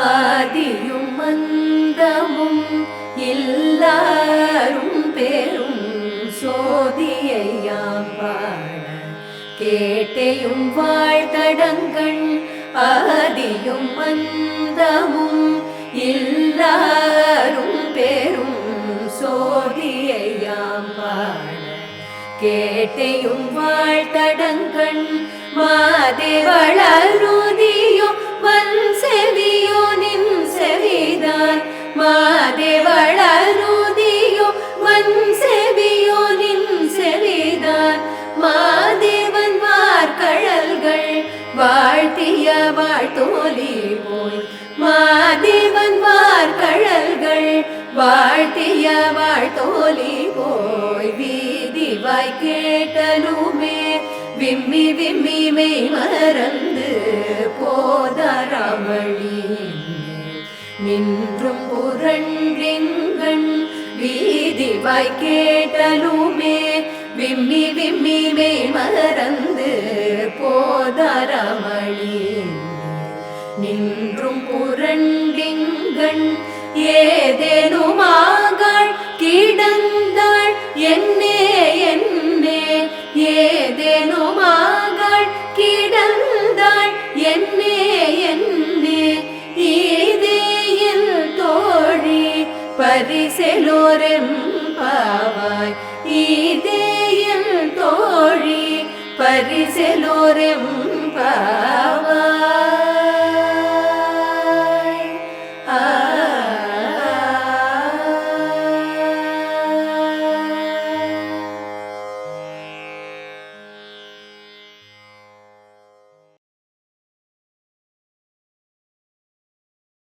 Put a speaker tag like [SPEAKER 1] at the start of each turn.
[SPEAKER 1] ஆதியும் மந்தமும் எல்லாரும் பெரும் சோதியையாம் பாட கேட்டையும் வாழ்த்தடங்கண் ஆதியும் மந்தமும் எல்லாரும் பெரும் சோதியையாம் பாட கேட்டையும் மாதே வளரும் மாதேவன் வார்கழல்கள் வாழ்த்திய வாழ்த்தோலி போய் மாதேவன் வார்கழல்கள் வாழ்த்திய வாழ்த்தோலி போய். வீதிவாய் கேட்டலுமே விம்மி விம்மி மெய் மறந்து போதரமணி நின்றும் புரண்டிங்கண் வீதிவாய் கேட்டலுமே விம்மி விம்மி மெய் மறந்து போதரமளி. நின்றும் புரண்டிங்கண் ஏதேனுமாகாள் கிடந்தாள் என்னே என்னே. ஏதேனுமாகாள் கிடந்தாள் என்னே என்னே. ஏதேயில் தோழி பரிசெலோரெம் பாவாய் ஈதேயில் தோழி பரிசெலோரெம் பாவாய்